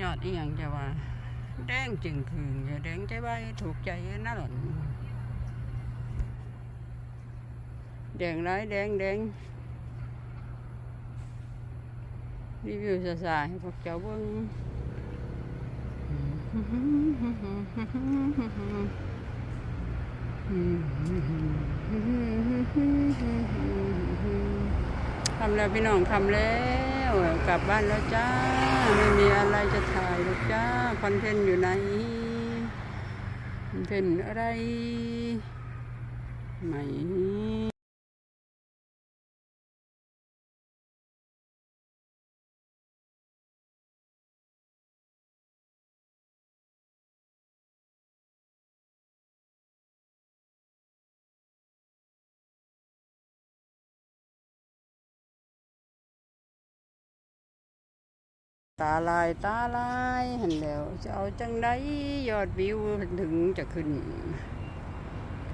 ยอดอีหยังจะว่าแดงจึงคืนแดงใจใบถูกใจน่าหล่นแดงร้ายแดงแดงรีวิวซาซาให้พวกเจ้าเบิ่งทำแล้วพี่น้องทำแล้ว กลับบ้านแล้วจ้า ไม่มี คอนเทนต์อยู่ไหนคอนเทนต์อะไรไหม ตาลายตาลายเห็นแล้วจะเอาจังไดยอดวิวถึงจะขึ้น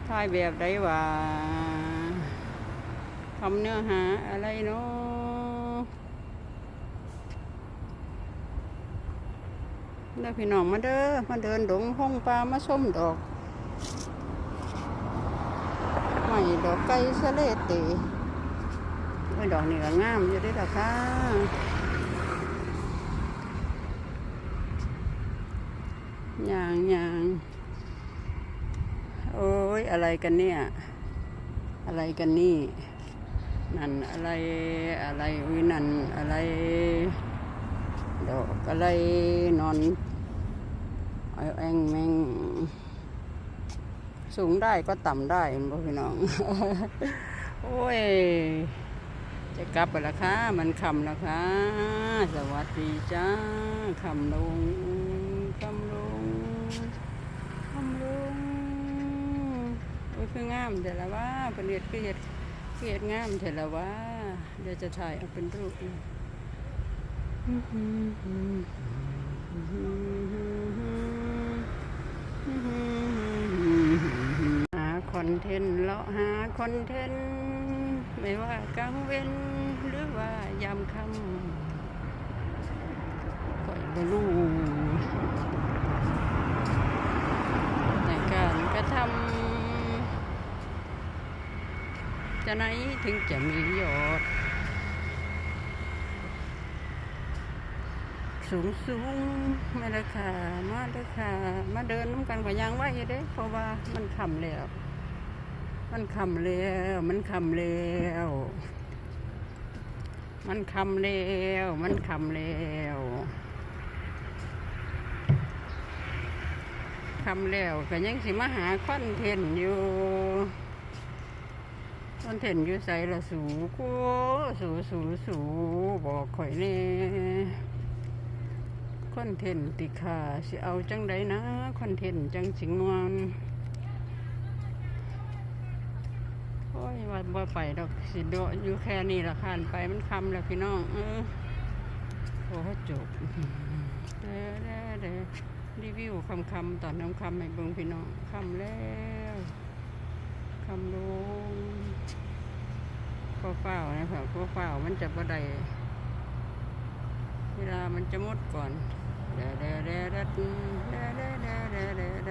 ถ่ายแบบได้ว่าทำเนื้อหาอะไรเนาะแล้วพี่น้องมาเด้อมาเดินดงห้องปลามาส้มดอกไม่ดอกไก่สะเลเตไอ้ยดอกนี่ก็งามอยู่ด้อล่ะค่ะ ย่างอย่างโอ้ยอะไรกันเนี่ย อะไรกันนี่ นั่นอะไรอะไรอุ้ยนั่นอะไร ดอกอะไรนอนไอแองแมงสูงได้ก็ต่ำได้พี่น้อง โอ้ย จะกลับไปละคะมันคำละคะสวัสดีจ้าคำลง คำลงคำลงโอ้ยคืองามแต่ละว่าเป็นเห็ดคือเห็ดคือเห็ดงามแต่ละว่าเดี๋ยวจะถ่ายเอาเป็นรูปนะหาคอนเทนต์เลาะหาคอนเทนต์ไม่ว่ากลางเว้นหรือว่ายามค่ำก็ไม่รู้ในการกระทำจะ ไหนถึงจะมียอด สูงสูงมาเลยค่ะ มาเลยค่ะ มาเดินน้ำกันกับยังไวอยู่เด้ เพราะว่ามันคำแล้ว มันคำแล้ว มันคำแล้ว มันคำแล้ว มันคำแล้วคำแล้วก็ยังสิมาหาคอนเทนต์อยู่ คอนเทนต์อยู่ใส่ละสูกูสูสูสูบอกข่อยแน่คอนเทนต์ติขาสิเอาจังใดนะคอนเทนต์จังสิงวนโอ้ยว่าบ่ไปดอกสิโดอยู่แค่นี้ละคานไปมันคำแล้วพี่น้องเออโอ้จบเด้อเด้อเด้อรีวิวคำคำตอนน้ำคำให้เบิ่งพี่น้องคำแล้วคำลงก็ เฝ้าวนะครับก็เฝ้าวมันจะบ่ได้เวลามันจะหมดก่อนเด้อเด้อเด้อเด้อเด้อเด้อเด้อเดเดเดเด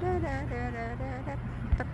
เดเดเด้อเด้อ